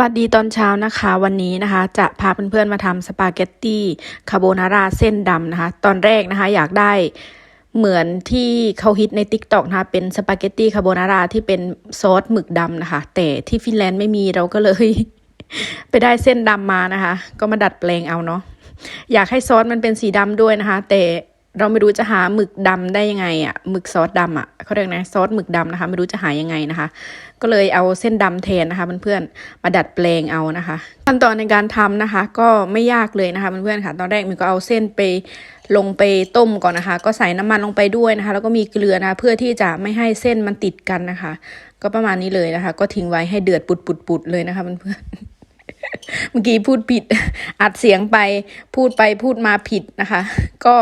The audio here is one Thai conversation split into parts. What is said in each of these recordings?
วัสดีตอนเช้านะคะวันนี้นะคะ จะพาเพื่อนๆมาทำสปาเกตตี้คาโบนาร่าเส้นดำนะคะ ตอนแรกนะคะอยากได้เหมือนที่เขาฮิตใน t ิ k t o k นะคะเป็นสปาเกตตี้คาโบนาร่าที่เป็นซอสหมึกดำนะคะ แต่ที่ฟินแลนด์ไม่มีเราก็เลย ไปได้เส้นดำมานะคะ ก็มาดัดแปลงเอาเนาะอยากให้ซอสมันเป็นสีดำด้วยนะคะ แต่ เราไม่รู้จะหาหมึกดำได้ยังไงอะ่ะหมึกซอสดำอะ่ะเขาเรียกนะซอสหมึกดำนะคะ ไม่รู้จะหายังไงนะคะ ก็เลยเอาเส้นดำแทนนะคะเพื่อนๆมาดัดแปลงเอานะคะ ขั้นตอนในการทำนะคะ ก็ไม่ยากเลยนะคะเพื่อนๆค่ะ ตอนแรกมันก็เอาเส้นไปลงไปต้มก่อนนะคะ ก็ใส่น้ำมันลงไปด้วยนะคะ แล้วก็มีเกลือนะะเพื่อที่จะไม่ให้เส้นมันติดกันนะคะ ก็ประมาณนี้เลยนะคะ ก็ทิ้งไว้ให้เดือดปุดๆๆเลยนะคะเพื่อนๆ เมื่อกี้พูดผิด อัดเสียงไปพูดไปพูดมาผิดนะคะ ก็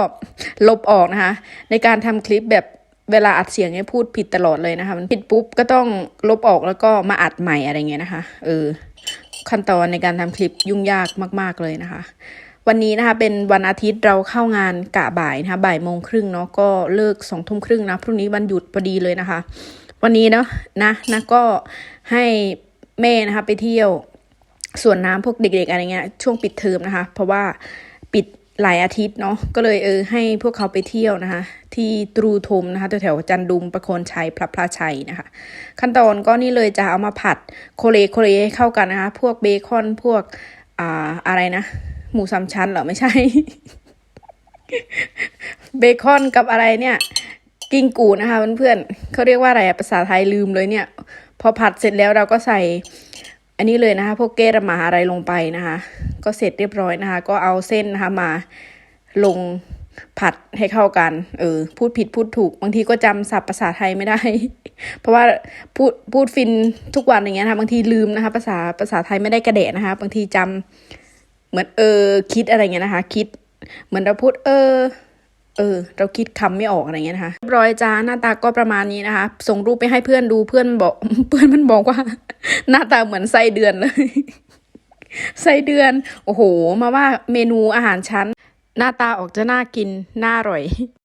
ลบออกนะคะ ในการทำคลิปแบบเวลาอัดเสียงเนี่ยพูดผิดตลอดเลยนะคะ มันผิดปุ๊บก็ต้องลบออกแล้วก็มาอัดใหม่อะไรเงี้ยนะคะเออขั้นตอนในการทำคลิปยุ่งยากมาก ๆเลยนะคะ วันนี้นะคะเป็นวันอาทิตย์เราเข้างานกะบ่ายนะคะบ่ายโมงครึ่งเนาะก็เลิกสองทุ่มครึ่งนะพรุ่งนี้วันหยุดพอดีเลยนะคะ วันนี้เนาะนะนะก็ให้แม่นะคะไปเที่ยว ส่วนน้ำพวกเด็กๆอะไรเงี้ยช่วงปิดเทอมนะคะ เพราะว่าปิดหลายอาทิตย์เนาะก็เลยเออให้พวกเขาไปเที่ยวนะคะ ที่ตรูทมนะคะแถวๆจันดุมประโคนชัยพระพลาชัยนะคะ ขั้นตอนก็นี่เลยจะเอามาผัดโคเลโคเลให้เข้ากันนะคะ พวกเบคอนพวกอ่าอะไรนะ หมูสามชั้นเหรอไม่ใช่ เบคอนกับอะไรเนี่ย กิ้งกูนะคะเพื่อนๆเขาเรียกว่าอะไรภาษาไทยลืมเลยเนี่ย พอผัดเสร็จแล้วเราก็ใส่ อันนี้เลยนะคะพวกเกรมาอะไรลงไปนะคะ ก็เสร็จเรียบร้อยนะคะ ก็เอาเส้นนะคะมาลงผัดให้เข้ากัน เออ พูดผิดพูดถูก บางทีก็จำศัพท์ภาษาไทยไม่ได้ เพราะว่าพูดพูดฟินทุกวันอย่างเงี้ยนะคะ บางทีลืมนะคะ ภาษาภาษาไทยไม่ได้กระเดะนะคะ บางทีจำเหมือนเออคิดอะไรเงี้ยนะคะ คิด เหมือนเราพูดเออ เออ เราคิดคำไม่ออกอะไรเงี้ยนะคะเรียบร้อยจ้าหน้าตาก็ประมาณนี้นะคะ ส่งรูปไปให้เพื่อนดูเพื่อนบอก เพื่อนมันบอกว่า หน้าตาเหมือนไส้เดือนเลยไส้เดือน โอ้โห มาว่าเมนูอาหารชั้น หน้าตาออกจะน่ากิน น่าอร่อย